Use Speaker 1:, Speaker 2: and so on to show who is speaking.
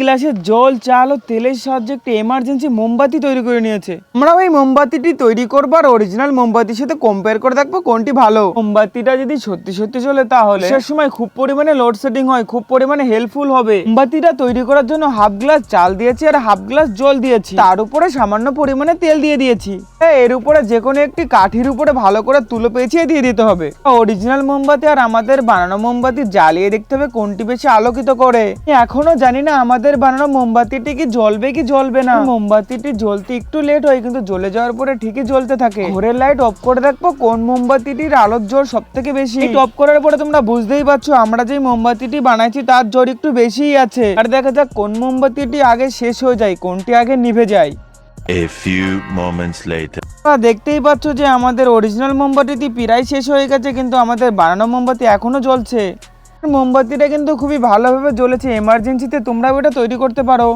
Speaker 1: গ্লাসে জল, চাল ও তেলের সাহায্যে একটা এমার্জেন্সি মোমবাতি তৈরি করে নিয়েছে। আমরা ওই মোমবাতিটি তৈরি করব আর অরিজিনাল মোমবাতির সাথে কম্পেয়ার করে দেখব কোনটি ভালো। মোমবাতিটা যদি সত্যি সত্যি চলে তাহলে সে সময় খুব পরিমাণে লোডশেডিং হয়, খুব পরিমাণে হেল্পফুল হবে। মোমবাতিটা তৈরি করার জন্য হাফ গ্লাস চাল দিয়েছি আর হাফ গ্লাস জল দিয়েছি। তার উপরে সামান্য পরিমাণে তেল দিয়ে দিয়েছি। এর উপরে যে কোনো একটি কাঠির উপরে ভালো করে তুলো পেঁচিয়ে দিয়ে দিতে হবে। অরিজিনাল মোমবাতি আর আমাদের বানানো মোমবাতি জ্বালিয়ে দেখতে হবে কোনটি বেশি আলোকিত করে। এখনও জানি না আমাদের বানানো মোমবাতিটি কি জ্বলবে কি জ্বলবে না? মোমবাতিটি জ্বলতে একটু লেট হয় কিন্তু জ্বলে যাওয়ার পরে ঠিকই জ্বলতে থাকে। ঘরের লাইট অফ করে দেখব কোন মোমবাতিটির আলোর জোর সব থেকে বেশি অফ করার পরে তোমরা বুঝতেই পারছ আমরা যে মোমবাতিটি বানাইছি তার জোর একটু বেশিই আছে। আর দেখা যাক কোন মোমবাতিটি আগে শেষ হয়ে যায় কোনটি আগে নিভে যায়।
Speaker 2: A few moments later.
Speaker 1: দেখতেই পাচ্ছ যে আমাদের অরিজিনাল মোমবাতিটি প্রায় শেষ হয়ে গেছে কিন্তু আমাদের বানানো মোমবাতি এখনও জ্বলছে। মোমবাতিটা কিন্তু খুবই ভালোভাবে জ্বলেছে। এমার্জেন্সিতে তোমরাও এটা তৈরি করতে পারো।